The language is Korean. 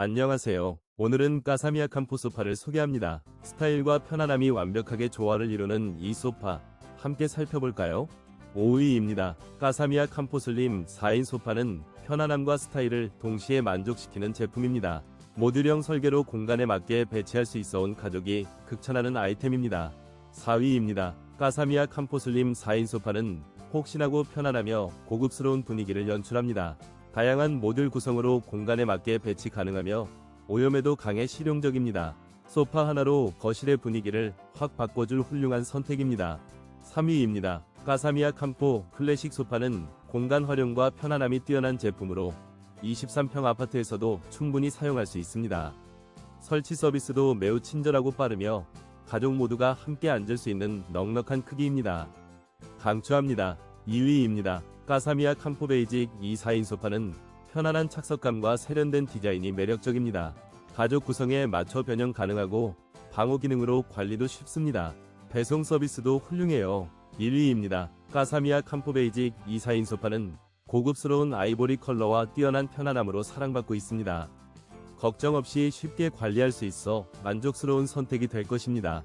안녕하세요. 오늘은 까사미아 캄포 소파를 소개합니다. 스타일과 편안함이 완벽하게 조화를 이루는 이 소파 함께 살펴볼까요? 5위입니다. 까사미아 캄포 슬림 4인 소파는 편안함과 스타일을 동시에 만족시키는 제품입니다. 모듈형 설계로 공간에 맞게 배치할 수 있어 온 가족이 극찬하는 아이템입니다. 4위입니다. 까사미아 캄포 슬림 4인 소파는 폭신하고 편안하며 고급스러운 분위기를 연출합니다. 다양한 모듈 구성으로 공간에 맞게 배치 가능하며 오염에도 강해 실용적입니다. 소파 하나로 거실의 분위기를 확 바꿔줄 훌륭한 선택입니다. 3위입니다. 까사미아 캄포 클래식 소파는 공간 활용과 편안함이 뛰어난 제품으로 23평 아파트에서도 충분히 사용할 수 있습니다. 설치 서비스도 매우 친절하고 빠르며 가족 모두가 함께 앉을 수 있는 넉넉한 크기입니다. 강추합니다. 2위입니다. 까사미아 캄포 베이직 2, 4인 소파는 편안한 착석감과 세련된 디자인이 매력적입니다. 가족 구성에 맞춰 변형 가능하고 방호 기능으로 관리도 쉽습니다. 배송 서비스도 훌륭해요. 1위입니다. 까사미아 캄포 베이직 2, 4인 소파는 고급스러운 아이보리 컬러와 뛰어난 편안함으로 사랑받고 있습니다. 걱정 없이 쉽게 관리할 수 있어 만족스러운 선택이 될 것입니다.